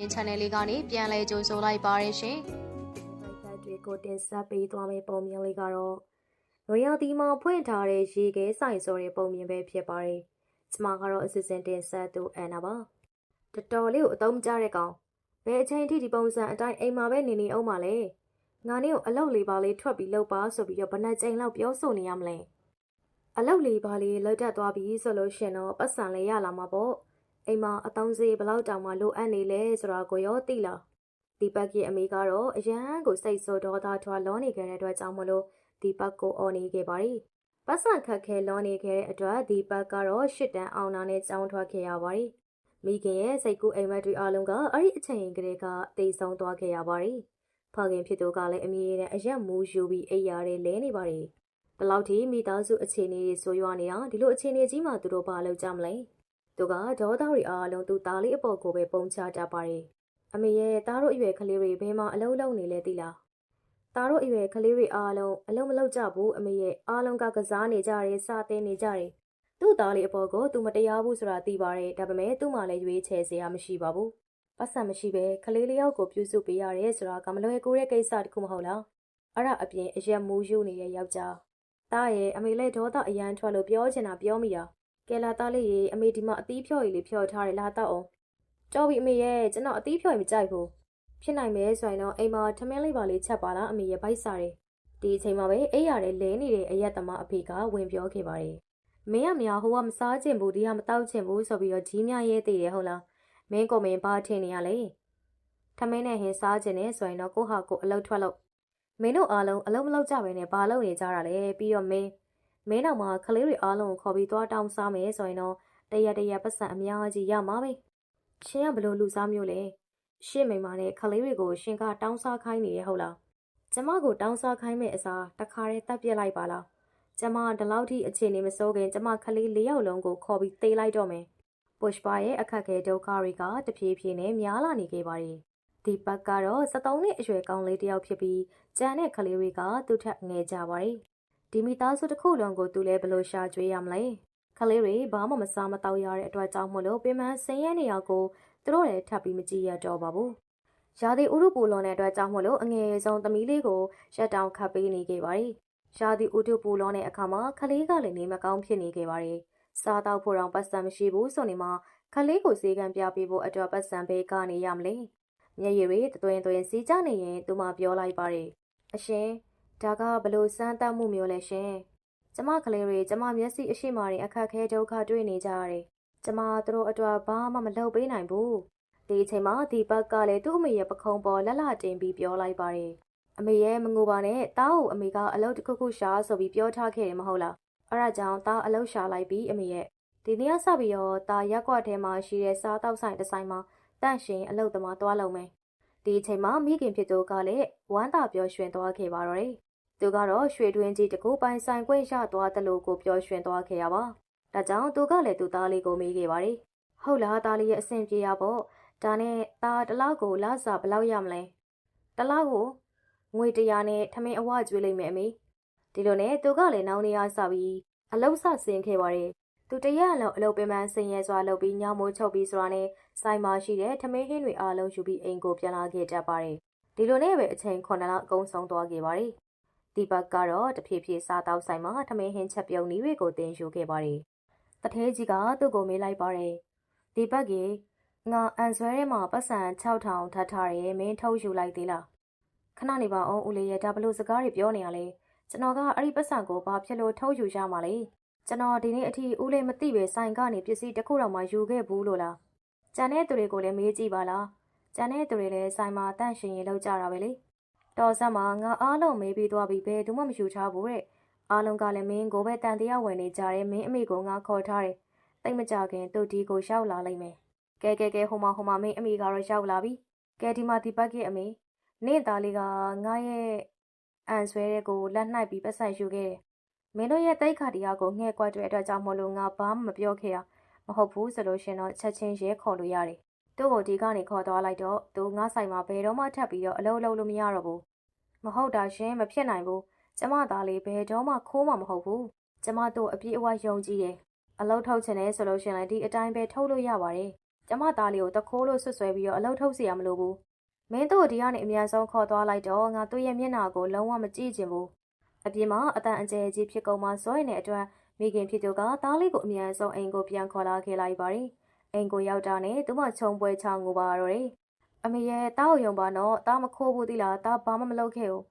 ရင် channel လေးကနေပြန်လဲကြိုဆိုလိုက်ပါရရှင်မိုက်တွေကိုတင်ဆက်ပေးသွားမယ့်ပုံမြင်လေးကတော့နွေရာသီမှာဖွင့်ထားတဲ့ရေခဲဆိုင်စောတဲ့ပုံမြင်ပဲဖြစ်ပါတယ်။ကျမကတော့အစစ်စင်တင်ဆက်သူအန်နာပါ။တော်တော်လေးကိုအသုံးကျတဲ့ကောင်။ဘယ်အချိန်ထိဒီပုံစံအတိုင်းအိမ်မှာပဲနေနေအောင်ပါလဲ။ငါနေ့ကိုအလုပ်လေးပါလေးထွက်ပြီးလုပ်ပါဆိုပြီးတော့ဘယ်နှကြိမ်လောက်ပြောဆိုနေရမလဲ။အလုပ်လေးပါလေးလောက်တက်သွားပြီဆိုလို့ရှင်တော့ပတ်စံလေးရလာမှာပေါ့။ အိမ်မှာအသုံးစေးဘယ်လောက်တောင်မှလိုအပ်နေလဲဆိုတာကိုရောသိလား။ဒီပတ်ရဲ့အမေကတော့အရန်ကိုစိတ်ဆိုးဒေါသထွားလောနေခဲ့တဲ့အတွက်ကြောင့်မလို့ဒီပတ်ကိုအော်နေခဲ့ပါရီပတ်စံခက်ခဲလောနေခဲ့တဲ့အတွက်ဒီပတ်ကတော့ရှစ်တန်းအောင်နာနဲ့ကြောင်းထွက်ခဲ့ရပါရီမိခင်ရဲ့စိတ်ကူးအိမ်မက်တွေအလုံးကအဲ့ဒီအချိန်ကလေးကတိတ်ဆုံးသွားခဲ့ရပါရီဖခင်ဖြစ်သူကလည်းအမေနဲ့အရက်မူးယူပြီးအိပ်ရာတွေလဲနေပါရီဒီလောက်ထိမိသားစုအခြေအနေတွေဆိုးရွားနေတာဒီလိုအခြေအနေကြီးမှသူတို့ဘာလုပ်ကြမလဲ သူကဒေါသတွေအားလုံးသူသားလေးအပေါ်ကိုပဲပုံချတတ်ပါရီအမေရဲ့သားတို့အရွယ်ကလေးတွေဘယ်မှာအလုံးလုံးနေလဲသိလားသားတို့အရွယ်ကလေးတွေအားလုံးအလုံးမလုံးကြဘူးအမေရဲ့အားလုံးကကစားနေကြတယ်စသင်းနေကြတယ်သူ့သားလေးအပေါ်ကိုသူမတရားဘူးဆိုတာသိပါတယ်ဒါပေမဲ့သူ့မှလည်းရွေးချယ်စရာမရှိပါဘူးပတ်စံမရှိပဲကလေးလေးယောက်ကိုပြုစုပေးရတယ်ဆိုတာကမလွယ်ကူတဲ့ကိစ္စတခုမဟုတ်လားအဲ့ဒါအပြင်အရက်မူးယူနေတဲ့ယောက်ျားသားရဲ့အမေလည်းဒေါသအရန်ထွက်လို့ပြောချင်တာပြောမိတာ ကဲလာသားလေးရေအမေဒီမှာအသီးဖြော်ရည်လေးဖြော်ထားတယ်လာတော့အောင်ကြောက်ပြီအမေရဲ့ကျွန်တော်အသီးဖြော်ရင်မကြိုက်ဘူးဖြစ်နိုင်မယ်ဆိုရင်တော့အိမ်မှာထမင်းလေးပါလေးချက်ပါလားအမေရဲ့ဗိုက်စားတယ်ဒီအချိန်မှာပဲအိမ်ရတဲ့လဲနေတဲ့အရက်သမားအဖေကဝင်ပြောခဲ့ပါတယ်မင်းကမြာဟိုကမစားချင်ဘူးဒီကမတောက်ချင်ဘူးဆိုပြီးတော့ကြီးများရဲသေးတယ်ဟုတ်လားမင်းကိုမင်းဘာထင်နေရလဲထမင်းနဲ့ဟင်းစားချင်နေဆိုရင်တော့ကိုဟာကိုအလုပ်ထွက်လို့မင်းတို့အားလုံးအလုပ်မလုပ်ကြဘဲနဲ့ဘာလုပ်နေကြတာလဲပြီးတော့မင်း မင်းတော့မှကလေးတွေအားလုံးကိုခေါ်ပြီးသွားတောင်းစားမယ်ဆိုရင်တော့တရက်တရက်ပတ်စံအများကြီးရမှာပဲရှင်ကဘလို့လူစားမျိုးလဲရှင့်မိန်မာနဲ့ခလေးတွေကိုရှင်ကတောင်းစားခိုင်းနေရဟုတ်လားကျမကိုတောင်းစားခိုင်းမဲ့အစားတခါတည်းတပ်ပြစ်လိုက်ပါလားကျမဒီလောက်ထိအခြေအနေမစိုးခင်ကျမခလေးလေးယောက်လုံးကိုခေါ်ပြီးသေးလိုက်တော့မယ်ပုရှပါရဲ့အခက်ခဲဒုက္ခတွေကတဖြည်းဖြည်းနဲ့များလာနေခဲ့ပါတယ်ဒီပတ်ကတော့73နှစ်အရွယ်ကောင်းလေးတစ်ယောက်ဖြစ်ပြီးကျန်တဲ့ခလေးတွေကသူ့ထက်ငယ်ကြပါတယ် ဒီမိသားစုတစ်ခုလုံးကိုသူလည်းဘလို့ရှာကြွေးရမလဲကလေးတွေဘာမှမစားမတော့ရတဲ့အတွက်ကြောင့်မလို့ပင်မဆင်းရဲနေရကိုသူတို့လည်းထပ်ပြီးမကြည့်ရတော့ပါဘူး။ရာသီဥတုပူလွန်တဲ့အတွက်ကြောင့်မလို့အငယ်ဆုံးသမီးလေးကိုရက်တောင်ခတ်ပေးနေခဲ့ပါတယ်။ရာသီဥတုပူလွန်တဲ့အခါမှာကလေးကလည်းနေမကောင်းဖြစ်နေခဲ့ပါတယ်။စားတော့ဖို့တော့ပတ်စံမရှိဘူးဆိုနေမှကလေးကိုစေကံပြပေးဖို့အတွက်ပတ်စံပေးကနေရမလဲ။မျက်ရည်တွေတွင်တွင်စီးကြနေရင်သူမပြောလိုက်ပါတယ်။အရှင် ဒါကဘလို့စမ်းသပ်မှုမျိုးလဲရှင်။ကျမကလေးတွေကျမမျက်စိအရှိမာတွေအခက်ခဲဒုက္ခတွေ့နေကြရတယ်။ကျမသူတို့အတွက်ဘာမှမလုပ်ပေးနိုင်ဘူး။ဒီအချိန်မှာဒီဘက်ကလည်းသူ့အမေရဲ့ပခုံးပေါ်လက်လာတင်ပြီးပြောလိုက်ပါတယ်။အမေရဲ့မငိုပါနဲ့တားကိုအမေကအလုပ်တစ်ခုခုရှာဆိုပြီးပြောထားခဲ့တယ်မဟုတ်လား။အဲ့ဒါကြောင့်တားအလုပ်ရှာလိုက်ပြီးအမေရဲ့ဒီနေ့ကစပြီးတော့တားရက်ကွက်ထဲမှာရှိတဲ့စားတောက်ဆိုင်တစ်ဆိုင်မှာတန့်ရှင်အလုပ်သမားသွားလုံးမယ်။ဒီအချိန်မှာမိခင်ဖြစ်သူကလည်းဝမ်းသာပျော်ရွှင်သွားခဲ့ပါတော့တယ်။ သူကတော့ရွှေတွင်းကြီးတကူပိုင်ဆိုင်ခွင့်ရသွားတယ်လို့ကိုပြောရွှင်သွားခဲ့ရပါ။ဒါကြောင့်သူကလည်းသူ့သားလေးကိုမေးခဲ့ပါတယ်။ဟုတ်လားသားလေးရဲ့အဆင်ပြေရပေါ့။ဒါနဲ့သားတစ်လောက်ကိုလစာဘယ်လောက်ရမလဲ။တစ်လောက်ကိုငွေတရာနဲ့ထမင်းအဝကျွေးလိုက်မယ်အမေ။ဒီလိုနဲ့သူကလည်းနောင်နေရစပြီးအလုံးစဆင်းခဲ့ပါတယ်။သူတရက်အလုံးအလုပ်ပင်ပန်းဆင်းရဲစွာလုပ်ပြီးညောင်မိုးချုပ်ပြီးဆိုတာနဲ့ဆိုင်မှာရှိတဲ့ထမင်းဟင်းတွေအားလုံးယူပြီးအိမ်ကိုပြန်လာခဲ့တတ်ပါတယ်။ဒီလိုနဲ့ပဲအချိန်9လအကုန်ဆုံးသွားခဲ့ပါတယ်။ ဒီဘက်ကတော့တဖြည်းဖြည်းစားတောက်ဆိုင်မှာထမင်းဟင်းချက်ပြုံးနည်းတွေကိုတင်ယူခဲ့ပါတယ်။တထဲကြီးကသူ့ကိုမေးလိုက်ပါတယ်။ဒီဘက်ကငါအန်ဆွဲထဲမှာပတ်စံ6000ထပ်ထားတယ်မင်းထုတ်ယူလိုက်သေးလား။ခဏနေပါအောင်ဦးလေးရဲ့ဒါဘလို့စကားတွေပြောနေရလဲ။ကျွန်တော်ကအဲ့ဒီပတ်စံကိုဘာဖြစ်လို့ထုတ်ယူရမှာလဲ။ကျွန်တော်ဒီနေ့အထိဦးလေးမသိပဲဆိုင်ကနေပစ္စည်းတစ်ခုတော့မှယူခဲ့ဘူးလို့လား။ကြံတဲ့သူတွေကိုလည်းမေးကြည့်ပါလား။ကြံတဲ့သူတွေလည်းဆိုင်မှာတန့်ရှင်ရင်လောက်ကြတာပဲလေ။ တော်ဆက်မှာငါအားလုံးမေးပြီးသွားပြီဘယ်သူမှမယူထားဘူးတဲ့အားလုံးကလည်းမင်းကိုပဲတန်တရားဝင်နေကြတယ်မင်းအမေကိုငါခေါ်ထားတယ်တိတ်မကြခင်သူဒီကိုရောက်လာလိမ့်မယ်ကဲကဲကဲဟိုမှာဟိုမှာမင်းအမေကတော့ရောက်လာပြီကဲဒီမှာဒီဘက်ကရဲ့အမေနင့်သားလေးကငါရဲ့အန်ဆွဲတဲ့ကိုလက်နှိုက်ပြီးပတ်ဆက်ယူခဲ့တယ်မင်းတို့ရဲ့တိတ်ခါတရားကိုငှဲ့ကွက်တဲ့အတွက်ကြောင့်မလို့ငါဘာမှမပြောခဲ့ရမဟုတ်ဘူးဆိုလို့ရှင်တော့ချက်ချင်းရဲခေါ်လို့ရတယ်သူ့ကိုဒီကနေခေါ်သွားလိုက်တော့သူငါဆိုင်မှာဘယ်တော့မှထပ်ပြီးတော့အလုပ်လုပ်လို့မရတော့ဘူး မဟုတ်တာရှင်မဖြစ်နိုင်ဘူးကျမသားလေးဘယ်တော့မှခိုးမှာမဟုတ်ဘူးကျမတို့အပြည့်အဝယုံကြည်တယ်အလုတ်ထုတ်ချင်တယ်ဆိုလို့ရှင်လည်းဒီအတိုင်းပဲထုတ်လို့ရပါတယ်ကျမသားလေးကိုတခိုးလို့ဆွဆွဲပြီးတော့အလုတ်ထုတ်စီရမလို့ဘူးမင်းတို့ဒီကနေအများဆုံးခေါ်သွားလိုက်တော့ငါတို့ရဲ့မျက်နှာကိုလုံးဝမကြည့်ချင်ဘူးအပြင်မှာအတန်အကျယ်ကြီးဖြစ်ကုန်မှဇောရင်တဲ့အတွက်မိခင်ဖြစ်သူကသားလေးကိုအမြန်ဆုံးအိမ်ကိုပြန်ခေါ်လာခဲ့လိုက်ပါတယ်။အိမ်ကိုရောက်တာနဲ့သူမခြုံပွဲချောင်းကိုပါတော့တယ် အမေရဲ့တားကိုယုံပါတော့တားမခိုးဘူးသီလားတားဘာမှမလုပ်ခဲ့ဘူး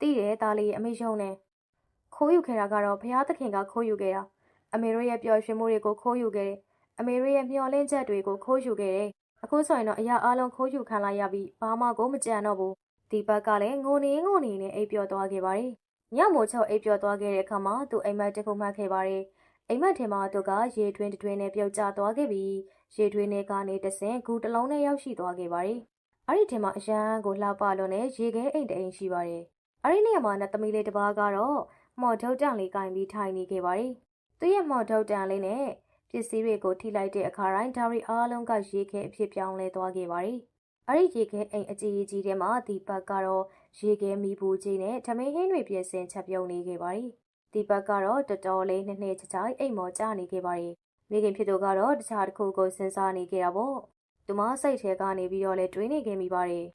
တိတယ်သားလေးရဲ့အမေယုံနေခိုးယူခဲ့တာကတော့ဘုရားသခင်ကခိုးယူခဲ့တာအမေတို့ရဲ့ပျော်ရွှင်မှုတွေကိုခိုးယူခဲ့တယ်အမေတို့ရဲ့မျှော်လင့်ချက်တွေကိုခိုးယူခဲ့တယ်အခုဆိုရင်တော့အရာအလုံးခိုးယူခံလိုက်ရပြီးဘာမှကိုမကြံတော့ဘူးဒီဘက်ကလည်းငိုနေငိုနေနဲ့အိပ်ပျော်သွားခဲ့ပါတယ်ညမို့ချုပ်အိပ်ပျော်သွားခဲ့တဲ့အခါမှာသူအိမ်မက်တစ်ခုမှတ်ခဲ့ပါတယ် အိမ်မက်ထဲမှာသူကရေထွင်းတွင်းနဲ့ပြုတ်ကျသွားခဲ့ပြီးရေထွင်းထဲကနေတဆင်ဂူတစ်လုံးနဲ့ရောက်ရှိသွားခဲ့ပါတယ်အဲ့ဒီထဲမှာအရန်ကိုလှပလွန်နဲ့ရေခဲအိမ်တအိမ်ရှိပါတယ်အဲ့ဒီနေရာမှာနတ်သမီးလေးတစ်ပါးကတော့မော်ထုတ်တန်လေးကင်ပြီးထိုင်နေခဲ့ပါတယ်သူရဲ့မော်ထုတ်တန်လေးနဲ့ပစ္စည်းတွေကိုထိလိုက်တဲ့အခါတိုင်းဒါရီအားလုံးကရေခဲအဖြစ်ပြောင်းလဲသွားခဲ့ပါတယ်အဲ့ဒီရေခဲအိမ်အကြီးကြီးထဲမှာဒီပတ်ကတော့ရေခဲမီးဘူးကြီးနဲ့ထမင်းဟင်းတွေပြင်ဆင်ချက်ပြုံနေခဲ့ပါတယ် ဒီပတ်ကတော့တော်တော်လေးနှစ်နှစ်ချချိုင်အိမ်မော်ကျနေခဲ့ပါတယ်မိခင်ဖြစ်သူကတော့တခြားတစ်ခုကိုစဉ်းစားနေခဲ့တာပေါ့သူမစိတ်ထဲကနေပြီးတော့လဲတွေးနေခဲ့မိပါတယ်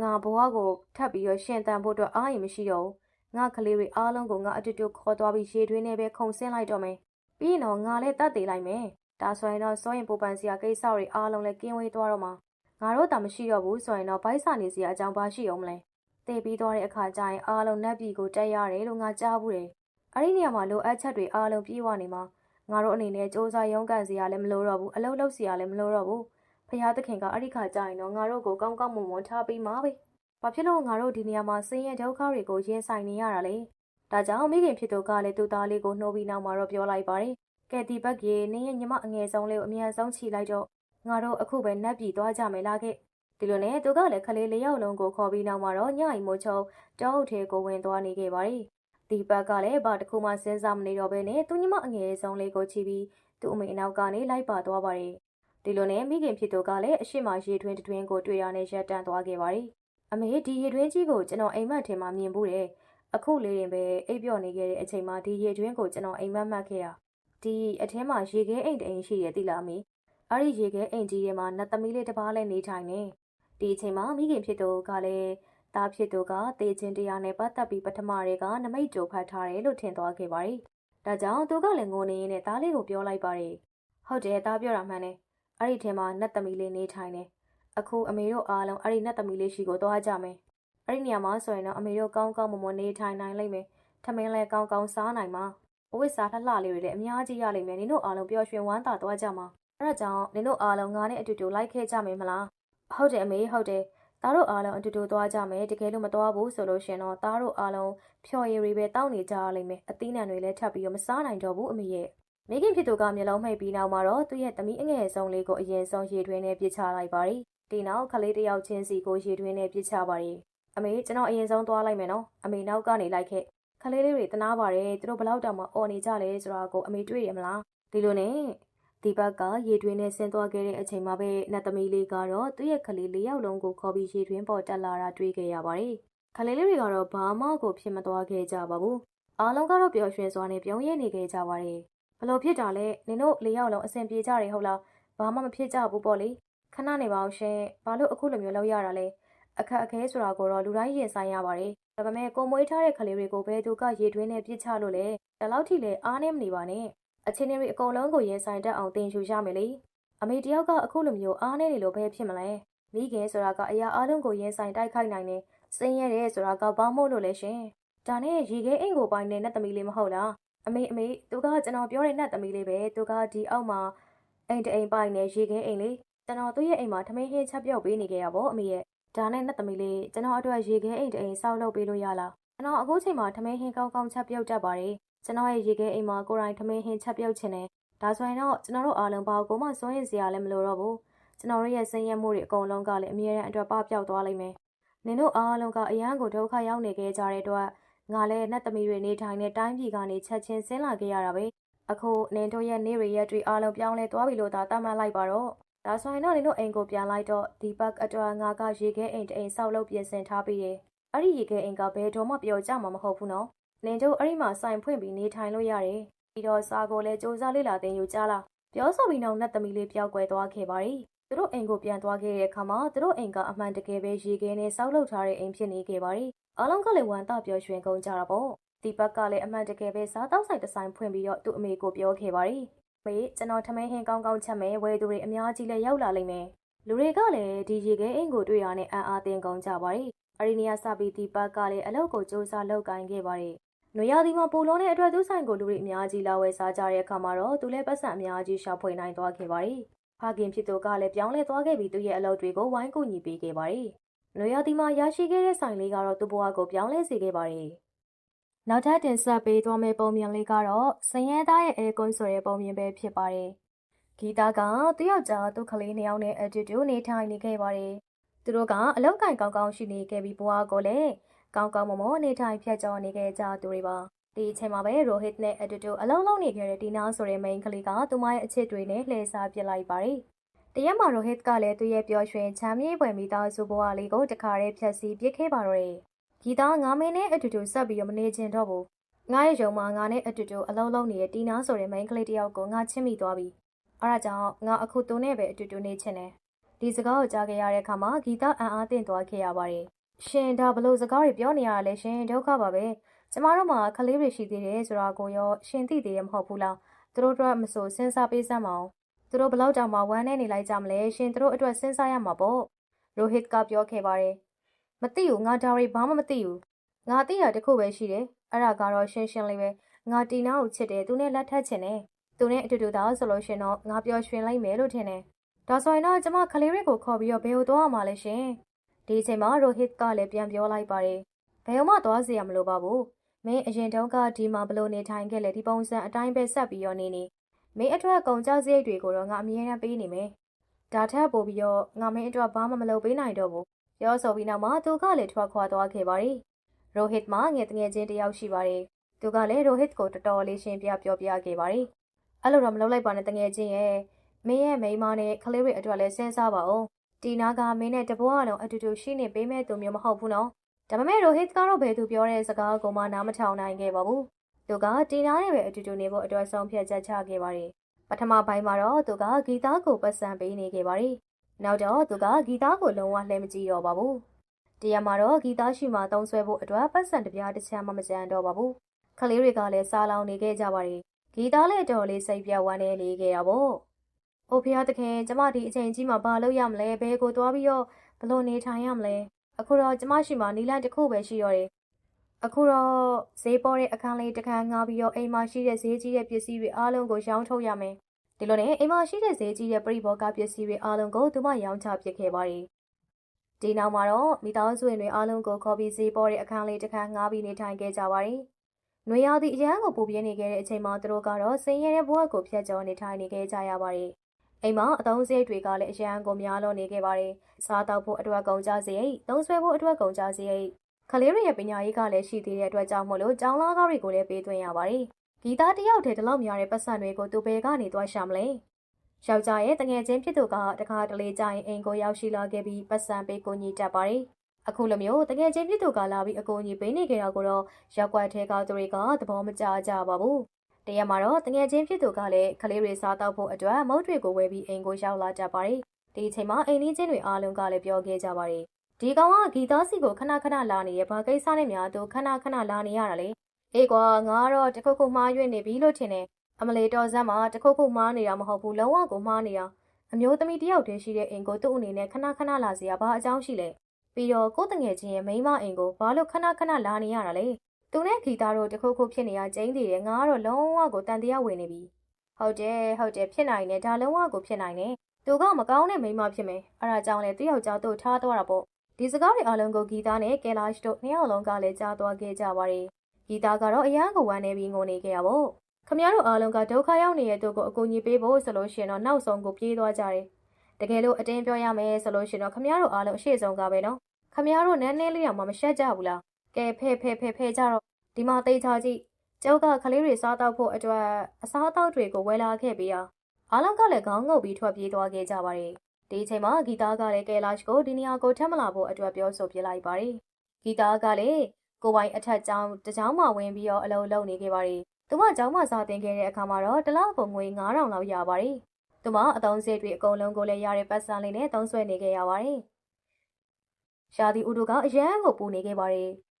ငါဘဝကိုထပ်ပြီးတော့ရှင်တန်ဖို့အတွက်အားရမရှိတော့ဘူးငါကလေးတွေအားလုံးကိုငါအတူတူခေါ်သွားပြီးရေတွင်းနဲ့ပဲခုံဆင်းလိုက်တော့မယ်ပြီးရင်တော့ငါလည်းတတ်သေးလိုက်မယ်ဒါဆိုရင်တော့စောရင်ပူပန်စရာကိစ္စတွေအားလုံးလည်းကင်းဝေးသွားတော့မှာငါတို့တာမရှိတော့ဘူးဆိုရင်တော့ဘိုက်စာနေစရာအကြောင်းပါရှိအောင်မလဲတည်ပြီးသွားတဲ့အခါကျရင်အားလုံးနတ်ပြည်ကိုတက်ရတယ်လို့ငါကြားဘူးတယ် အဲ့ဒီနေရာမှာလိုအပ်ချက်တွေအားလုံးပြေးဝနေမှာငါတို့အနေနဲ့စ조사ရုံးကန်စရာလည်းမလိုတော့ဘူးအလုပ်လုပ်စရာလည်းမလိုတော့ဘူးဖခင်သခင်ကအဲ့ဒီခါကျရင်တော့ငါတို့ကိုကောင်းကောင်းမွန်မွန်ထားပေးမှာပဲဘာဖြစ်လို့ငါတို့ဒီနေရာမှာဆင်းရဲဒုက္ခတွေကိုရင်ဆိုင်နေရတာလဲဒါကြောင့်မိခင်ဖြစ်သူကလည်းသူ့သားလေးကိုနှိုးပြီးနောက်မှာတော့ပြောလိုက်ပါတယ်ကဲဒီဘက်ကြီးနင်းရဲ့ညီမအငယ်ဆုံးလေးကိုအမြန်ဆုံးချီလိုက်တော့ငါတို့အခုပဲနတ်ပြည်သွားကြမယ်လားခဲ့ဒီလိုနဲ့သူကလည်းခလေးလေးယောက်လုံးကိုခေါ်ပြီးနောက်မှာတော့ညအိမ်မိုးချုံတောအုပ်ထဲကိုဝင်သွားနေခဲ့ပါတယ် ဒီဘက်ကလည်းဘာတစ်ခုမှစဉ်းစားမနေတော့ဘဲနဲ့သူညီမအငယ်ဆုံးလေးကိုချီပြီးသူ့အမေအနောက်ကနေလိုက်ပါသွားပါတယ်ဒီလိုနဲ့မိခင်ဖြစ်သူကလည်းအရှိမရေထွင်းတွင်းကိုတွေ့ရနဲ့ရက်တန့်သွားခဲ့ပါတယ်အမေဒီရေတွင်းကြီးကိုကျွန်တော်အိမ်မက်ထဲမှာမြင်ဘူးတယ်အခုလေးရင်ပဲအိပ်ပျော်နေခဲ့တဲ့အချိန်မှာဒီရေတွင်းကိုကျွန်တော်အိမ်မက်မှတ်ခဲ့တာဒီအထဲမှာရေခဲအိမ်တအိမ်ရှိရတိလားမေအဲ့ဒီရေခဲအိမ်ကြီးထဲမှာနတ်သမီးလေးတစ်ပါးလည်းနေထိုင်နေဒီအချိန်မှာမိခင်ဖြစ်သူကလည်း သားဖြစ်သူကတေချင်းတရားနဲ့ပတ်သက်ပြီးပထမတွေကနမိတ်ကြိုဖတ်ထားတယ်လို့ထင်သွားခဲ့ပါတယ်ဒါကြောင့်သူကလည်းငိုနေရင်းနဲ့သားလေးကိုပြောလိုက်ပါတယ်ဟုတ်တယ်သားပြောတာမှန်တယ်အဲ့ဒီထဲမှာနတ်သမီးလေးနေထိုင်နေအခုအမေတို့အားလုံးအဲ့ဒီနတ်သမီးလေးရှိကိုသွားကြမယ်အဲ့ဒီနေရာမှာဆိုရင်တော့အမေတို့ကောင်းကောင်းမွန်မွန်နေထိုင်နိုင်လိမ့်မယ်ထမင်းလည်းကောင်းကောင်းစားနိုင်မှာအဝိစာလှလှလေးတွေလည်းအများကြီးရလိမ့်မယ်နင်တို့အားလုံးပျော်ရွှင်ဝမ်းသာသွားကြမှာအဲ့ဒါကြောင့်နင်တို့အားလုံးငါနဲ့အတူတူလိုက်ခဲ့ကြမယ်မလားဟုတ်တယ်အမေဟုတ်တယ် သားတို့အားလုံးအတူတူသွားကြမယ်တကယ်လို့မသွားဘူးဆိုလို့ရှင်တော့သားတို့အားလုံးဖြော်ရည်တွေပဲတောက်နေကြရလိမ့်မယ်အသီးနှံတွေလည်းထပ်ပြီးတော့မစားနိုင်တော့ဘူးအမေရဲ့မိခင်ဖြစ်သူကမျက်လုံးမှိတ်ပြီးနောက်မှာတော့သူ့ရဲ့သမီးအငယ်ဆုံးလေးကိုအရင်ဆုံးရေတွင်းနဲ့ပြစ်ချလိုက်ပါတယ်ဒီနောက်ကလေးတစ်ယောက်ချင်းစီကိုရေတွင်းနဲ့ပြစ်ချပါတယ်အမေကျွန်တော်အရင်ဆုံးသွားလိုက်မယ်နော်အမေနောက်ကနေလိုက်ခဲ့ခလေးလေးတွေတနာပါတယ်သူတို့ဘလောက်တောင်မှអော်နေကြလဲဆိုတာကိုအမေတွေ့ရမလားဒီလိုနဲ့ ဒီဘက်ကရေတွင်းနဲ့ဆင်းသွားခဲ့တဲ့အချိန်မှာပဲနတ်သမီးလေးကတော့သူ့ရဲ့ခလေးလေးယောက်လုံးကိုခေါ်ပြီးရေတွင်းပေါ်တက်လာတာတွေ့ခဲ့ရပါတယ်ခလေးလေးတွေကတော့ဘာမှကိုဖြစ်မသွားခဲ့ကြပါဘူးအားလုံးကတော့ပျော်ရွှင်စွာနဲ့ပြုံးရနေခဲ့ကြပါတယ်ဘလို့ဖြစ်တာလဲနင်တို့လေးယောက်လုံးအဆင်ပြေကြတယ်ဟုတ်လားဘာမှမဖြစ်ကြဘူးပေါ့လေခဏနေပါအောင်ရှင်ဘာလို့အခုလိုမျိုးလောက်ရတာလဲအခက်အခဲဆိုတာကိုတော့လူတိုင်းရင်ဆိုင်ရပါတယ်ဒါပေမဲ့ကိုမွေးထားတဲ့ကလေးတွေကိုဘယ်သူကရေတွင်းနဲ့ပြစ်ချလို့လဲဒါလောက်ထိလဲအားနေမနေပါနဲ့ အချင်းတွေအကုန်လုံးကိုရင်ဆိုင်တတ်အောင်သင်ယူရမယ်လေအမေတယောက်ကအခုလိုမျိုးအားနေနေလို့ဘယ်ဖြစ်မလဲမိခင်ဆိုတာကအရာအလုံးကိုရင်ဆိုင်တိုက်ခိုက်နိုင်တယ်စင်းရဲတယ်ဆိုတာကဘာမို့လို့လဲရှင်ဒါနဲ့ရေခဲအိမ်ကိုပိုင်တဲ့နတ်သမီးလေးမဟုတ်လားအမေအမေသူကကျွန်တော်ပြောတဲ့နတ်သမီးလေးပဲသူကဒီအောက်မှာအိမ်တအိမ်ပိုင်နေရေခဲအိမ်လေးကျွန်တော်သူ့ရဲ့အိမ်မှာထမင်းဟင်းချက်ပြုတ်ပေးနေခဲ့ရပါဘောအမေရဲ့ဒါနဲ့နတ်သမီးလေးကျွန်တော်အတွက်ရေခဲအိမ်တအိမ်ဆောက်လုပ်ပေးလို့ရလားကျွန်တော်အခုချိန်မှာထမင်းဟင်းကောင်းကောင်းချက်ပြုတ်တတ်ပါတယ် ကျွန်တော်ရဲ့ရေခဲအိမ်မှာကိုရိုင်းထမင်းဟင်းချက်ပြုတ်ချင်တယ်ဒါဆိုရင်တော့ကျွန်တော်တို့အားလုံးဘာကိုမှစွန့်ရင်စရာလည်းမလိုတော့ဘူးကျွန်တော်တို့ရဲ့စင်ရဲမှုတွေအကုန်လုံးကလည်းအမြဲတမ်းအတွက်ပပျောက်သွားလိမ့်မယ်နင်တို့အားလုံးကအရန်ကိုဒုက္ခရောက်နေခဲ့ကြတဲ့အတွက်ငါလည်းနတ်သမီးတွေနေထိုင်တဲ့တိုင်းပြည်ကနေချက်ချင်းဆင်းလာခဲ့ရတာပဲအခုနင်တို့ရဲ့နေရရက်တွေအားလုံးပြောင်းလဲသွားပြီလို့သာသတ်မှတ်လိုက်ပါတော့ဒါဆိုရင်တော့နင်တို့အိမ်ကိုပြန်လိုက်တော့ဒီဘက်အတွက်ငါကရေခဲအိမ်တအိမ်ဆောက်လုပ်ပြင်ဆင်ထားပြီးတယ်အဲ့ဒီရေခဲအိမ်ကဘယ်တော့မှပျော်ကြမှာမဟုတ်ဘူးနော် နင်တို့အဲ့ဒီမှာစိုင်ဖွင့်ပြီးနေထိုင်လို့ရတယ်ပြီးတော့စာကိုလည်းစူးစမ်းလေ့လာသင်ယူကြလားပြောဆိုပြီးနောက်နတ်သမီးလေးပြောက်ကွယ်သွားခဲ့ပါရီသူတို့အိမ်ကိုပြန်သွားခဲ့တဲ့အခါမှာသူတို့အိမ်ကအမှန်တကယ်ပဲရေခဲနဲ့စောက်လုပ်ထားတဲ့အိမ်ဖြစ်နေခဲ့ပါတယ်။အားလုံးကလည်းဝမ်းသာပျော်ရွှင်ကုန်ကြတာပေါ့။ဒီဘက်ကလည်းအမှန်တကယ်ပဲစားတောက်ဆိုင်တစ်ဆိုင်ဖွင့်ပြီးတော့သူ့အမေကိုပြောခဲ့ပါတယ်။မေကျွန်တော်ထမင်းဟင်းကောင်းကောင်းချက်မယ်ဝယ်သူတွေအများကြီးလည်းရောက်လာလိမ့်မယ်။လူတွေကလည်းဒီရေခဲအိမ်ကိုတွေ့ရတဲ့အံ့အားသင့်ကုန်ကြပါတယ်။အရီနီယာစပီဒီဘက်ကလည်းအလုပ်ကိုစူးစမ်းလုပ်ကိုင်ခဲ့ပါတယ်။ နွေရာသီမှာပူလုံးတဲ့အတွက်သူဆိုင်ကိုလူတွေအများကြီးလာဝယ်စားကြတဲ့အခါမှာတော့သူလည်းပတ်စံအများကြီးရှာဖွေနိုင်သွားခဲ့ပါတယ်။ဖခင်ဖြစ်သူကလည်းပြောင်းလဲသွားခဲ့ပြီးသူ့ရဲ့အလုပ်တွေကိုဝိုင်းကူညီပေးခဲ့ပါတယ်။နွေရာသီမှာရရှိခဲ့တဲ့ဆိုင်လေးကတော့သူ့ဘဝကိုပြောင်းလဲစေခဲ့ပါတယ်။နောက်ထပ်တင်ဆက်ပေးသွားမယ့်ပုံမြင်လေးကတော့စင်ရဲသားရဲ့အဲကွန်းဆိုတဲ့ပုံမြင်ပဲဖြစ်ပါတယ်။ဂီတာကသူ့ယောက်ျားသူ့ကလေးနှစ်ယောက်နဲ့အတူတူနေထိုင်နေခဲ့ပါတယ်။သူတို့ကအလောက်ကင်ကောင်းကောင်းရှိနေခဲ့ပြီးဘဝကိုလည်း ကောင်းကောင်းမွန်မွန်နေထိုင်ဖြတ်ကျော်နေခဲ့ကြသူတွေပါ။ဒီအချိန်မှာပဲရိုဟစ်နဲ့အတူတူအလုံးလုံးနေခဲ့တဲ့ဒီနာဆိုတဲ့မိန်းကလေးကသူမရဲ့အချစ်တွေနဲ့လှည့်စားပစ်လိုက်ပါတယ်။တရက်မှာရိုဟစ်ကလည်းသူ့ရဲ့ပျော်ရွှင်ချမ်းမြေ့ပွေမိသားစုဘဝလေးကိုတခါတည်းဖြတ်စီပစ်ခဲ့ပါတော့တယ်။ဂီတာငါမင်းနဲ့အတူတူဆက်ပြီးတော့မနေချင်တော့ဘူး။ငါရဲ့ရုံမှာငါနဲ့အတူတူအလုံးလုံးနေတဲ့တီနာဆိုတဲ့မိန်းကလေးတယောက်ကိုငါချစ်မိသွားပြီ။အဲဒါကြောင့်ငါအခုသူနဲ့ပဲအတူတူနေချင်တယ်။ဒီစကားကိုကြားခဲ့ရတဲ့အခါမှာဂီတာအံ့အားသင့်သွားခဲ့ရပါတယ်။ ရှင်ဒါဘလို့စကားတွေပြောနေရတာလဲရှင်ဒုက္ခပါပဲ။ကျမတို့မှာကလေးတွေရှိသေးတယ်ဆိုတာကိုရောရှင်သိသေးရမဟုတ်ဘူးလား။သူတို့အတွက်မဆိုစဉ်းစားပေးစမ်းမအောင်။သူတို့ဘလောက်တောင်မှဝမ်းနဲ့နေလိုက်ကြမလဲရှင်သူတို့အတွက်စဉ်းစားရမှာပေါ့။ရိုဟစ်ကပြောခဲ့ပါတယ်။မသိဘူးငါဒါတွေဘာမှမသိဘူး။ငါသိတာတခုပဲရှိတယ်။အဲ့ဒါကတော့ရှင်းရှင်းလေးပဲ။ငါတီနာကိုချစ်တယ်သူနဲ့လက်ထပ်ချင်တယ်။သူနဲ့အတူတူသားဆိုလို့ရှင်တော့ငါပျော်ရွှင်လိုက်မယ်လို့ထင်တယ်။ဒါဆိုရင်တော့ကျမကလေးတွေကိုခေါ်ပြီးတော့ဘယ်ကိုသွားရမှာလဲရှင်။ ဒီအချိန်မှာရိုဟစ်ကလည်းပြန်ပြောလိုက်ပါတယ်။ဘယ်မှသွားစီရမလို့ပါဘူး။မင်းအရင်တုန်းကဒီမှာဘလို့နေထိုင်ခဲ့လေဒီပုံစံအတိုင်းပဲဆက်ပြီးတော့နေနေမင်းအတွက်ကုန်ကြစရိတ်တွေကိုတော့ငါအမြဲတမ်းပေးနေမယ်။ဒါထက်ပိုပြီးတော့ငါမင်းအတွက်ဘာမှမလုပ်ပေးနိုင်တော့ဘူး။ပြောဆိုပြီးနောက်မှာသူကလည်းထွက်ခွာသွားခဲ့ပါတယ်။ရိုဟစ်မှာငယ်တငယ်ချင်းတယောက်ရှိပါတယ်။သူကလည်းရိုဟစ်ကိုတော်တော်လေးရှင်းပြပြောပြခဲ့ပါတယ်။အဲ့လိုတော့မလုပ်လိုက်ပါနဲ့တငယ်ချင်းရဲ့မင်းရဲ့မိန်းမနဲ့ကလေးတွေအတွက်လည်းစဉ်းစားပါဦး။ တီနာကမင်းနဲ့တပွားလုံးအတူတူရှိနေပေးမဲ့သူမျိုးမဟုတ်ဘူးနော်။ဒါပေမဲ့ရိုဟစ်ကတော့ဘယ်သူပြောတဲ့စကားကိုမှနားမထောင်နိုင်ခဲ့ပါဘူး။သူကတီနာနဲ့ပဲအတူတူနေဖို့အတွက်ဆုံးဖြတ်ချက်ချခဲ့ပါတယ်။ပထမပိုင်းမှာတော့သူကဂီတာကိုပတ်စံပေးနေခဲ့ပါတယ်။နောက်တော့သူကဂီတာကိုလုံးဝလှည့်မကြည့်တော့ပါဘူး။တရားမှာတော့ဂီတာရှိမှသုံးဆွဲဖို့အတွက်ပတ်စံတစ်ပြားတစ်ချမ်းမှမကြမ်းတော့ပါဘူး။ကလေးတွေကလည်းစားလောင်နေခဲ့ကြပါတယ်။ဂီတာလည်းတော်လေးစိတ်ပြတ်ဝမ်းနေနေခဲ့တာပေါ့။ အိုဖျားသခင်ကျမဒီအချိန်ကြီးမှာဘာလုပ်ရမလဲဘယ်ကိုသွားပြီးတော့ဘလို့နေထိုင်ရမလဲအခုတော့ကျမရှိမှနီလန်တစ်ခုပဲရှိတော့တယ်အခုတော့ဈေးပေါ်တဲ့အခန်းလေးတစ်ခန်းငှားပြီးတော့အိမ်မှာရှိတဲ့ဈေးကြီးတဲ့ပစ္စည်းတွေအားလုံးကိုရောင်းထုတ်ရမယ်ဒီလိုနဲ့အိမ်မှာရှိတဲ့ဈေးကြီးတဲ့ပြိဘောကပစ္စည်းတွေအားလုံးကိုသူမရောင်းချပစ်ခဲ့ပါတယ်ဒီနောက်မှာတော့မိသားစုဝင်တွေအားလုံးကိုခေါ်ပြီးဈေးပေါ်တဲ့အခန်းလေးတစ်ခန်းငှားပြီးနေထိုင်ခဲ့ကြပါတယ်။နွေရာသီအရန်ကိုပူပြင်းနေခဲ့တဲ့အချိန်မှာသူတို့ကတော့ဆင်းရဲတဲ့ဘဝကိုဖျက်ကျော်နေထိုင်နေခဲ့ကြရပါတယ်။ အိမ်မှာအသုံးစရိတ်တွေကလည်းအရန်ကိုများလို့နေခဲ့ပါတယ်။စားတောက်ဖို့အတွက်ကုန်ကြစရိတ်၊သုံးဆွဲဖို့အတွက်ကုန်ကြစရိတ်ကလေးတွေရဲ့ပညာရေးကလည်းရှိသေးတဲ့အတွက်ကြောင့်မို့လို့ကျောင်းသားကားတွေကိုလည်းပေးသွင်းရပါတယ်။ဂီတာတယောက်တည်းတလောက်များတဲ့ပတ်စံတွေကိုသူဘယ်ကနေသွားရှာမလဲ။ယောက်ျားရဲ့တငယ်ချင်းဖြစ်သူကတခါတလေကြာရင်အိမ်ကိုရောက်ရှိလာခဲ့ပြီးပတ်စံပေးကိုညီတတ်ပါတယ်။အခုလိုမျိုးတကယ်ချင်းဖြစ်သူကလာပြီးအကူအညီပေးနေကြတာကိုတော့ရက်ွက်ထဲကသူတွေကသဘောမကျကြပါဘူး။ တရက်မှာတော့တကယ်ချင်းဖြစ်သူကလည်းကလေးတွေစားတော့ဖို့အတွက်မုတ်တွေကိုဝယ်ပြီးအိမ်ကိုရောက်လာကြပါတယ်။ဒီအချိန်မှာအိမ်လေးချင်းတွေအားလုံးကလည်းပြောခဲ့ကြပါတယ်။ဒီကောင်ကဂီတာစီကိုခဏခဏလာနေရဘာကိစ္စနဲ့များတော့ခဏခဏလာနေရတာလေ။အေးကွာငါကတော့တခုခုမှားရွေ့နေပြီလို့ထင်တယ်။အမလေးတော်စမ်းမှာတခုခုမှားနေတာမဟုတ်ဘူးလုံးဝကိုမှားနေတာ။အမျိုးသမီးတယောက်တည်းရှိတဲ့အိမ်ကိုသူ့အနေနဲ့ခဏခဏလာစီရဘာအကြောင်းရှိလဲ။ပြီးတော့ကိုတငယ်ချင်းရဲ့မိန်းမအိမ်ကိုဘာလို့ခဏခဏလာနေရတာလဲ။ သူနဲ့ဂီတာတို့တခုခုဖြစ်နေရကျင်းသေးတယ်ငါကတော့လုံးဝကိုတန်တရားဝင်နေပြီ။ဟုတ်တယ်ဟုတ်တယ်ဖြစ်နိုင်တယ်ဒါလုံးဝကိုဖြစ်နိုင်တယ်။သူကမကောင်းတဲ့မိန်းမဖြစ်မယ်။အဲဒါကြောင့်လေသူ့ယောက်ျားတို့ထားသွားတာပေါ့။ဒီစကားတွေအလုံးကိုဂီတာနဲ့ကယ်လာရှ်တို့နှစ်ယောက်လုံးကလည်းကြားသွားခဲ့ကြပါတယ်။ဂီတာကတော့အရန်ကိုဝမ်းနေပြီးငိုနေခဲ့ရပေါ့။ခမရတို့အားလုံးကဒုက္ခရောက်နေတဲ့သူကိုအကူအညီပေးဖို့ဆိုလို့ရှိရင်တော့နောက်ဆုံးကိုပြေးသွားကြတယ်။တကယ်လို့အတင်းပြောရမယ်ဆိုလို့ရှိရင်တော့ခမရတို့အားလုံးအရှိဆုံးကပဲနော်။ခမရတို့နည်းနည်းလေးတော့မှမရှက်ကြဘူးလား။ ကဲဖဲဖဲဖဲဖဲကြတော့ဒီမှာသိချာကြည့်။ကျောက်ကကလေးတွေစားတော့ဖို့အတွက်အစားအသောက်တွေကိုဝယ်လာခဲ့ပြီးတော့အားလုံးကလည်းခေါင်းငုပ်ပြီးထွက်ပြေးသွားခဲ့ကြပါတယ်။ဒီအချိန်မှာဂီတာကလည်းကယ်လာရှ်ကိုဒီနေရာကိုထပ်မလာဖို့အတွက်ပြောဆိုပြလိုက်ပါတယ်။ဂီတာကလည်းကိုပိုင်အထက်ကျောင်းတကျောင်းမှဝင်ပြီးတော့အလုံးလုံးနေခဲ့ပါတယ်။သူမကျောင်းမှစာသင်ခဲ့တဲ့အခါမှာတော့တစ်လကိုငွေ9000လောက်ရပါတယ်။သူမအတုံးစရိတ်တွေအကုန်လုံးကိုလည်းရတဲ့ပတ်စံလေးနဲ့သုံးဆွဲနေခဲ့ရပါတယ်။ရှာဒီဦးတို့ကအရန်ကိုပူနေခဲ့ပါတယ်။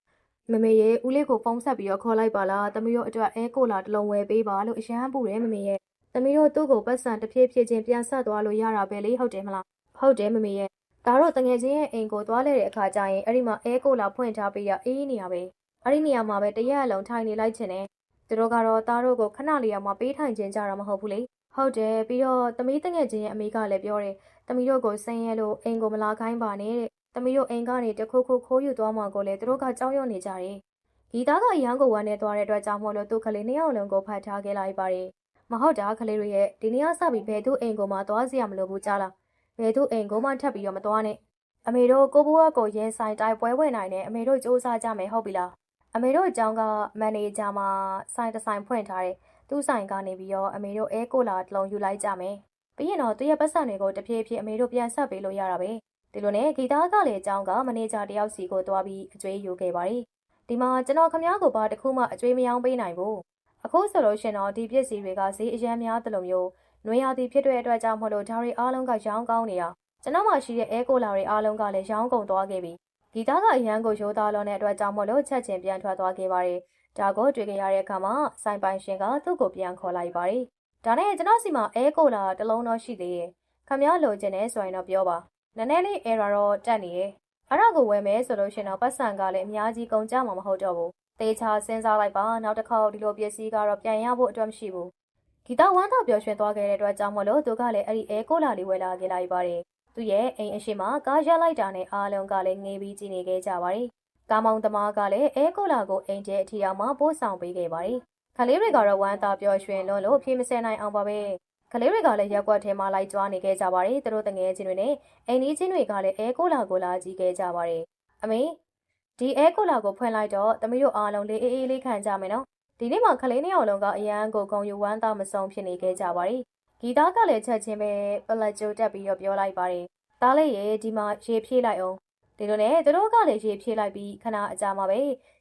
မမေရဲ့ဦးလေးကိုဖုန်းဆက်ပြီးတော့ခေါ်လိုက်ပါလား။သမီးတို့အတွက်အဲကိုလာတစ်လုံးဝယ်ပေးပါလို့အရန်ပူတယ်မမေရဲ့။သမီးတို့သူ့ကိုပတ်စံတစ်ဖြည်းဖြည်းချင်းပြန်ဆက်သွားလို့ရတာပဲလေဟုတ်တယ်မလား။ဟုတ်တယ်မမေရဲ့။ဒါတော့တငယ်ချင်းရဲ့အိမ်ကိုသွားလဲတဲ့အခါကျရင်အဲ့ဒီမှာအဲကိုလာဖွင့်ထားပေးရအေးနေရပဲ။အဲ့ဒီနေရာမှာပဲတရက်အလုံးထိုင်နေလိုက်ချင်တယ်။သူတို့ကတော့သားတို့ကိုခဏလေးအောင်မှပေးထိုင်ခြင်းကြတာမဟုတ်ဘူးလေ။ဟုတ်တယ်ပြီးတော့သမီးတငယ်ချင်းရဲ့အမေကလည်းပြောတယ်။သမီးတို့ကိုဆင်းရဲလို့အိမ်ကိုမလာခိုင်းပါနဲ့တဲ့။ သမီးတို့အိမ်ကနေတခုခုခိုးယူသွားမှကိုလည်းသူတို့ကကြောက်ရွံ့နေကြတယ်။ဒီသားကအရန်ကိုဝမ်းနေသွားတဲ့အတွက်ကြောင့်မို့လို့သူ့ကလေးနှစ်ယောက်လုံးကိုဖတ်ထားခဲ့လိုက်ပါတယ်။မဟုတ်တာကလေးတွေရဲ့ဒီနေ့ကစပြီးဘယ်သူအိမ်ကိုမှသွားစီရမလို့ဘူးကြားလား။ဘယ်သူအိမ်ကိုမှထပ်ပြီးတော့မသွားနဲ့။အမေတို့ကိုဘိုးကကိုရင်ဆိုင်တိုက်ပွဲဝင်နိုင်တယ်အမေတို့စူးစမ်းကြမယ်ဟုတ်ပြီလား။အမေတို့အကြောင်းကမန်နေဂျာမှာဆိုင်တစ်ဆိုင်ဖွင့်ထားတယ်။သူ့ဆိုင်ကနေပြီးတော့အမေတို့အဲကိုလာတစ်လုံးယူလိုက်ကြမယ်။ပြီးရင်တော့သူ့ရဲ့ပတ်စံတွေကိုတဖြည်းဖြည်းအမေတို့ပြန်ဆက်ပေးလို့ရတာပဲ။ ဒီလိုနဲ့ဂီတာကလည်းအကြောင်းကမန်နေဂျာတယောက်စီကိုတွားပြီးအကျွေးယူခဲ့ပါတယ်။ဒီမှာကျွန်တော်ခမားကိုဘာတစ်ခုမှအကျွေးမယောင်းပေးနိုင်ဘူး။အခုဆိုလို့ရှင်တော့ဒီပစ္စည်းတွေကဈေးအရန်များတယ်လို့မျိုးနွေရာသီဖြစ်တဲ့အတွက်ကြောင့်မလို့ဒါတွေအားလုံးကရောင်းကောင်းနေတာ။ကျွန်တော်မှရှိတဲ့အဲကိုလာတွေအားလုံးကလည်းရောင်းကုန်သွားခဲ့ပြီ။ဂီတာကအရန်ကိုရိုးသားလွန်တဲ့အတွက်ကြောင့်မလို့ချက်ချင်းပြန်ထွက်သွားခဲ့ပါတယ်။ဒါကိုတွေ့ကြရတဲ့အခါမှာဆိုင်ပိုင်ရှင်ကသူ့ကိုပြန်ခေါ်လိုက်ပါတယ်။ဒါနဲ့ကျွန်တော်စီမှာအဲကိုလာတစ်လုံးတော့ရှိသေးတယ်။ခမည်းလိုချင်နေဆိုရင်တော့ပြောပါ။ နည်းနည်းလေး error တော့တက်နေရဲ့။အဲ့ဒါကိုဝယ်မယ်ဆိုလို့ရှင်တော့ပတ်စံကလည်းအများကြီးကုန်ကြမှာမဟုတ်တော့ဘူး။တေချာစဉ်းစားလိုက်ပါနောက်တစ်ခေါက်ဒီလိုပစ္စည်းကတော့ပြန်ရဖို့အတွက်မရှိဘူး။ဂီတာဝမ်းသာပျော်ရွှင်သွားခဲ့တဲ့အတွက်ကြောင့်မလို့သူကလည်းအဲ့ဒီအဲကိုလာလေးဝယ်လာခဲ့လိုက်ပါတယ်။သူ့ရဲ့အိမ်အရှိမကားရက်လိုက်တာနဲ့အားလုံးကလည်းငေးပြီးကြည့်နေခဲ့ကြပါတယ်။ကားမောင်သမားကလည်းအဲကိုလာကိုအိမ်ကျဲအထီအောင်မှပို့ဆောင်ပေးခဲ့ပါတယ်။ခလေးတွေကတော့ဝမ်းသာပျော်ရွှင်လွန်းလို့ပြေးမစဲနိုင်အောင်ပါပဲ။ ကလေးတွေကလည်းရက်ွက်ထဲမှာလိုက်ကြွားနေခဲ့ကြပါတယ်။သူတို့တငယ်ချင်းတွေနဲ့အိမ်ကြီးချင်းတွေကလည်းအဲကိုလာကိုလာကြည့်ခဲ့ကြပါတယ်။အမေဒီအဲကိုလာကိုဖွင့်လိုက်တော့သမီးတို့အားလုံးလေးအေးအေးလေးခံကြမယ်နော်။ဒီနေ့မှကလေးနှစ်ယောက်လုံးကအရန်ကိုဂုံယူဝမ်းသာမဆုံးဖြစ်နေခဲ့ကြပါတယ်။ဂီတာကလည်းချက်ချင်းပဲပလက်ကျိုတက်ပြီးတော့ပြောလိုက်ပါတယ်။သားလေးရေဒီမှာရေဖြည့်လိုက်အောင်။ဒီလိုနဲ့သူတို့ကလည်းရေဖြည့်လိုက်ပြီးခဏအကြာမှာပဲ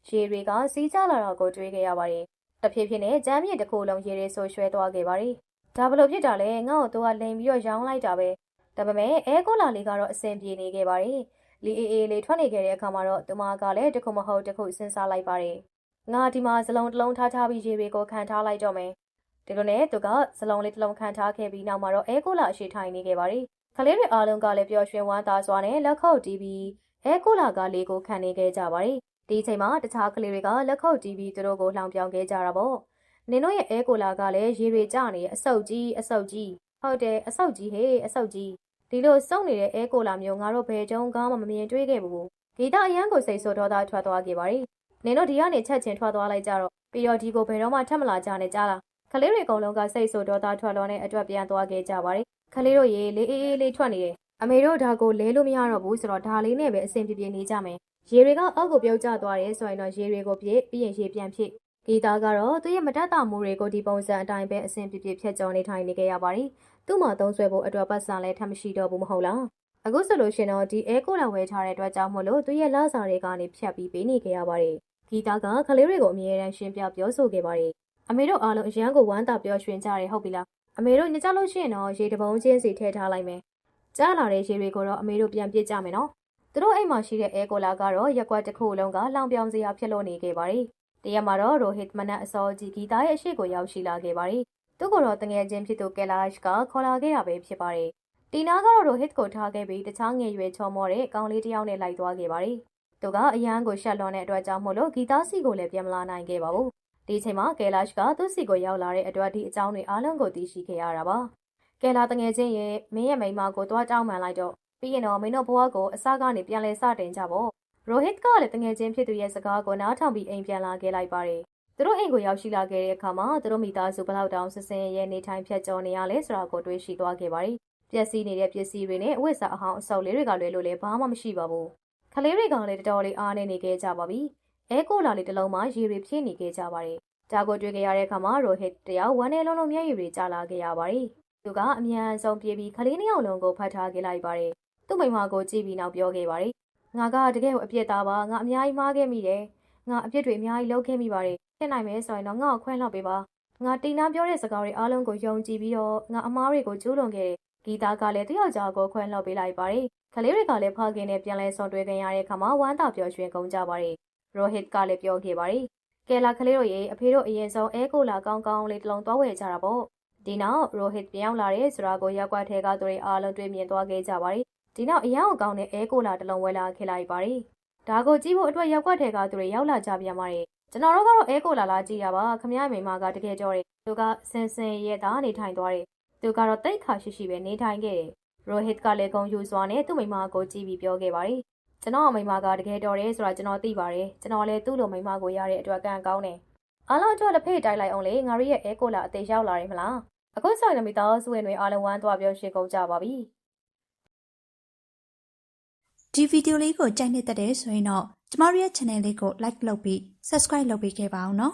ရေတွေကစီးကျလာတာကိုတွေးခဲ့ရပါတယ်။တဖြည်းဖြည်းနဲ့ကြမ်းမြင့်တစ်ခုလုံးရေတွေဆိုရွှဲသွားခဲ့ပါတယ်။ ဒါဘလို့ဖြစ်တာလဲငါ့ကိုသူကလိန်ပြီးတော့ရောင်းလိုက်တာပဲ။ဒါပေမဲ့အဲကိုလာလေးကတော့အဆင်ပြေနေခဲ့ပါတယ်။လီအေအေလေးထွက်နေခဲ့တဲ့အခါမှာတော့သူမကလည်းတစ်ခုမဟုတ်တစ်ခုစဉ်းစားလိုက်ပါတယ်။ငါဒီမှာစလုံးတစ်လုံးထားထားပြီးရေတွေကိုခံထားလိုက်တော့မယ်။ဒီလိုနဲ့သူကစလုံးလေးတစ်လုံးခံထားခဲ့ပြီးနောက်မှာတော့အဲကိုလာအရှိထိုင်နေခဲ့ပါတယ်။ကလေးတွေအားလုံးကလည်းပျော်ရွှင်ဝမ်းသာစွာနဲ့လက်ခုပ်တီးပြီးအဲကိုလာကလေးကိုခံနေခဲ့ကြပါတယ်။ဒီအချိန်မှာတခြားကလေးတွေကလက်ခုပ်တီးပြီးသူတို့ကိုလှောင်ပြောင်ခဲ့ကြတာပေါ့။ နင်တို့ရဲ့အဲကိုလာကလည်းရေတွေကျနေအဆုပ်ကြီးအဆုပ်ကြီးဟုတ်တယ်အဆုပ်ကြီးဟေးအဆုပ်ကြီးဒီလိုစုံနေတဲ့အဲကိုလာမျိုးငါတို့ဘယ်ကြုံကောင်းမှမမြင်တွေ့ခဲ့ဘူး။ဂီတာအရန်ကိုစိတ်ဆိုးဒေါသထွက်သွားခဲ့ပါတယ်။နင်တို့ဒီကနေချက်ချင်းထွက်သွားလိုက်ကြတော့ပြီးတော့ဒီကိုဘယ်တော့မှထပ်မလာကြနဲ့ကြားလား။ကလေးတွေအကုန်လုံးကစိတ်ဆိုးဒေါသထွက်လွန်တဲ့အတွက်ပြန်သွားခဲ့ကြပါတယ်။ကလေးတို့ရေလေးအေးအေးလေးထွက်နေတယ်။အမေတို့ဒါကိုလဲလို့မရတော့ဘူးဆိုတော့ဒါလေးနဲ့ပဲအဆင်ပြေပြေနေကြမယ်။ရေတွေကအောက်ကိုပြုတ်ကျသွားတယ်ဆိုရင်တော့ရေတွေကိုပြည့်ပြီးရင်ရေပြန်ဖြစ် ဂီတာကတော့သူ့ရဲ့မတက်တာမှုတွေကိုဒီပုံစံအတိုင်းပဲအဆင်ပြေပြေဖြတ်ကျော်နေထိုင်နေခဲ့ရပါတယ်။သူ့မှာသုံးဆွဲဖို့အတွက်ပတ်စံလည်းထပ်မရှိတော့ဘူးမဟုတ်လား။အခုဆိုလို့ရှင်တော့ဒီအဲကိုလာဝဲထားတဲ့အတွက်ကြောင့်မို့လို့သူ့ရဲ့လစာတွေကနေဖြတ်ပြီးပေးနေခဲ့ရပါတယ်။ဂီတာကကလေးတွေကိုအမြဲတမ်းရှင်းပြပြောဆိုခဲ့ပါတယ်။အမေတို့အားလုံးအရန်ကိုဝမ်းသာပျော်ရွှင်ကြတယ်ဟုတ်ပြီလား။အမေတို့ညကြလို့ရှိရင်တော့ရေတပုံးချင်းစီထည့်ထားလိုက်မယ်။ကြားလာတဲ့ရေတွေကိုတော့အမေတို့ပြန်ပြစ်ကြမယ်နော်။သူတို့အိမ်မှာရှိတဲ့အဲကိုလာကတော့ရက်ကွက်တစ်ခုလုံးကလောင်ပြောင်စရာဖြစ်လို့နေခဲ့ပါတယ်။ တရက်မှာတော့ရိုဟစ်မနတ်အစောကြီးဂီတာရဲ့အရှိကိုရောက်ရှိလာခဲ့ပါတယ်။သူ့ကိုတော့တငယ်ချင်းဖြစ်သူကယ်လာရှ်ကခေါ်လာခဲ့တာပဲဖြစ်ပါတယ်။တီနာကတော့ရိုဟစ်ကိုထားခဲ့ပြီးတခြားငယ်ရွယ်ချော်မောတဲ့ကောင်လေးတစ်ယောက်နဲ့လိုက်သွားခဲ့ပါတယ်။သူကအရန်ကိုရှက်လွန်တဲ့အတွက်ကြောင့်မို့လို့ဂီတာစီကိုလည်းပြန်မလာနိုင်ခဲ့ပါဘူး။ဒီအချိန်မှာကယ်လာရှ်ကသူ့စီကိုရောက်လာတဲ့အတွက်ဒီအကြောင်းတွေအားလုံးကိုသိရှိခဲ့ရတာပါ။ကယ်လာတငယ်ချင်းရဲ့မင်းရဲ့မိန်းမကိုသွားတောင်းမှန်လိုက်တော့ပြီးရင်တော့မင်းတို့ဘဝကိုအစကနေပြန်လဲစတင်ကြပေါ့ ရိုဟစ်ကလည်းတငယ်ချင်းဖြစ်သူရဲ့စကားကိုနားထောင်ပြီးအိမ်ပြန်လာခဲ့လိုက်ပါတယ်သူတို့အိမ်ကိုရောက်ရှိလာခဲ့တဲ့အခါမှာသူတို့မိသားစုဘလောက်တောင်ဆစင်ရဲ့နေထိုင်ဖြတ်ကျော်နေရလဲဆိုတာကိုတွေးရှိသွားခဲ့ပါတယ်ပျက်စီးနေတဲ့ပစ္စည်းတွေနဲ့အဝတ်စားအဟောင်းအဆုပ်လေးတွေကလည်းလို့လည်းဘာမှမရှိပါဘူးခလေးတွေကလည်းတော်တော်လေးအားနေနေခဲ့ကြပါပြီအဲကိုလာလေးတစ်လုံးမှရေတွေဖြည့်နေခဲ့ကြပါတယ်ဒါကိုတွေ့ကြရတဲ့အခါမှာရိုဟစ်တယောက်ဝမ်းနဲ့လုံးလုံးမျက်ရည်တွေကျလာခဲ့ရပါတယ်သူကအမြန်ဆုံးပြေးပြီးခလေးနှစ်ယောက်လုံးကိုဖတ်ထားခဲ့လိုက်ပါတယ်သူ့မိမကိုကြည့်ပြီးနောက်ပြောခဲ့ပါတယ် ငါကတကယ်ကိုအပြစ်သားပါငါအများကြီးမှားခဲ့မိတယ်ငါအပြစ်တွေအများကြီးလုပ်ခဲ့မိပါတယ်ဖြစ်နိုင်မယ်ဆိုရင်တော့ငါ့ကိုခွင့်လွှတ်ပေးပါငါတီနာပြောတဲ့စကားတွေအားလုံးကိုယုံကြည်ပြီးတော့ငါအမားတွေကိုကျူးလွန်ခဲ့တယ်ဂီတာကလည်းတယောက်ကြောက်ကိုခွင့်လွှတ်ပေးလိုက်ပါတယ်ကလေးတွေကလည်းဖခင်နဲ့ပြန်လဲဆုံတွေ့ခင်ရတဲ့အခါမှာဝမ်းသာပျော်ရွှင်ကုန်ကြပါတယ်ရိုဟစ်ကလည်းပြောခဲ့ပါတယ်ကဲလာကလေးတို့ရေအဖေတို့အရင်ဆုံးအဲကိုလာကောင်းကောင်းလေးတစ်လုံးသွားဝယ်ကြတာပေါ့ဒီနောက်ရိုဟစ်ပြောင်းလာတဲ့ဆိုတာကိုရက်ကွက်ထဲကသူတွေအားလုံးတွေ့မြင်သွားခဲ့ကြပါတယ် ဒီနောက်အရန်အကောင်းနဲ့အဲကိုလာတစ်လုံးဝယ်လာခဲ့လိုက်ပါတယ်ဒါကိုကြည့်ဖို့အတွက်ရက်ကွက်ထဲကသူတွေရောက်လာကြပြန်ပါတယ်ကျွန်တော်တို့ကတော့အဲကိုလာလာကြည့်တာပါခမရမိမကတကယ်ကြောတယ်သူကစင်စင်ရဲသားနေထိုင်သွားတယ်သူကတော့တိတ်ခါရှိရှိပဲနေထိုင်ခဲ့တယ်ရိုဟစ်ကလည်းဂုံယူစွာနဲ့သူ့မိမကိုကြည့်ပြီးပြောခဲ့ပါတယ်ကျွန်တော်မိမကတကယ်တော်တယ်ဆိုတာကျွန်တော်သိပါတယ်ကျွန်တော်လည်းသူ့လိုမိမကိုရတဲ့အတွက်ကံကောင်းတယ်အားလုံးအတွက်လက်ဖေးတိုက်လိုက်အောင်လေငါတို့ရဲ့အဲကိုလာအသေးရောက်လာတယ်မလားအခုဆိုင်နမီသားစုဝင်တွေအားလုံးဝမ်းသွားပြောရှင်းကုန်ကြပါပြီ ဒီဗီဒီယိုလေးကိုကြိုက်နေတဲ့တဲ့ဆိုရင်တော့ကျမတို့ရဲ့ channel လေးကို like လုပ်ပြီး subscribe လုပ်ပေးခဲ့ပါအောင်နော်